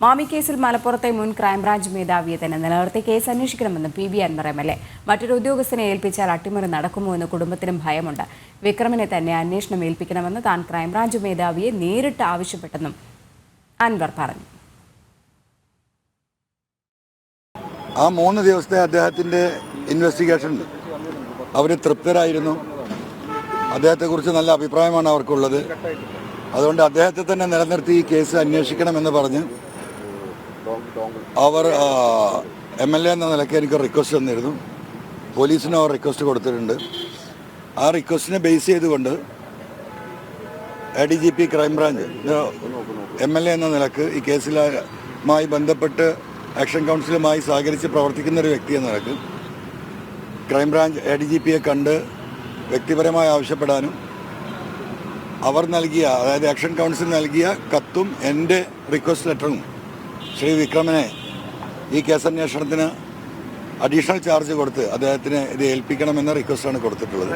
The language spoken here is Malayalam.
മാമി കേസിൽ മലപ്പുറത്തെ മുൻ ക്രൈംബ്രാഞ്ച് മേധാവിയെ തന്നെ നിലനിർത്തി കേസ് അന്വേഷിക്കണമെന്ന് P B Anvar M L A മറ്റൊരു ഉദ്യോഗസ്ഥനെ ഏൽപ്പിച്ചാൽ അട്ടിമറി നടക്കുമോ എന്ന് കുടുംബത്തിനും ഭയമുണ്ട്. വിക്രമിനെ തന്നെ അന്വേഷണം ഏൽപ്പിക്കണമെന്ന് താൻ ക്രൈംബ്രാഞ്ച് മേധാവിയെ നേരിട്ട് ആവശ്യപ്പെട്ടെന്നും അൻവർ പറഞ്ഞു. ആ മൂന്ന് ദിവസത്തെ അദ്ദേഹത്തിന്റെ ഇൻവെസ്റ്റിഗേഷൻ അവർ തൃപ്തരായിരുന്നു. അദ്ദേഹത്തെക്കുറിച്ച് നല്ല അഭിപ്രായമാണ് അവർക്കുള്ളത്. അതുകൊണ്ട് അദ്ദേഹത്തെ തന്നെ നിലനിർത്തി ഈ കേസ് അന്വേഷിക്കണമെന്ന് പറഞ്ഞ് അവർ എം എൽ എ എന്ന നിലയ്ക്ക് എനിക്ക് റിക്വസ്റ്റ് തന്നിരുന്നു. പോലീസിന് അവർ റിക്വസ്റ്റ് കൊടുത്തിട്ടുണ്ട്. ആ റിക്വസ്റ്റിനെ ബേസ് ചെയ്തുകൊണ്ട് A D G P crime branch M L A എന്ന നിലയ്ക്ക് ഈ കേസിലുമായി ബന്ധപ്പെട്ട് ആക്ഷൻ കൗൺസിലുമായി സഹകരിച്ച് പ്രവർത്തിക്കുന്ന ഒരു വ്യക്തി എന്ന നിലയ്ക്ക് ക്രൈംബ്രാഞ്ച് എ ഡി ജി പിയെ കണ്ട് വ്യക്തിപരമായി ആവശ്യപ്പെടാനും അവർ നൽകിയ അതായത് ആക്ഷൻ കൗൺസിൽ നൽകിയ കത്തും എന്റെ റിക്വസ്റ്റ് ലെറ്ററും ശ്രീ വിക്രമനെ ഈ കേസന്വേഷണത്തിന് അഡീഷണൽ ചാർജ് കൊടുത്ത് അദ്ദേഹത്തിന് ഇത് ഏൽപ്പിക്കണമെന്ന റിക്വസ്റ്റാണ് കൊടുത്തിട്ടുള്ളത്.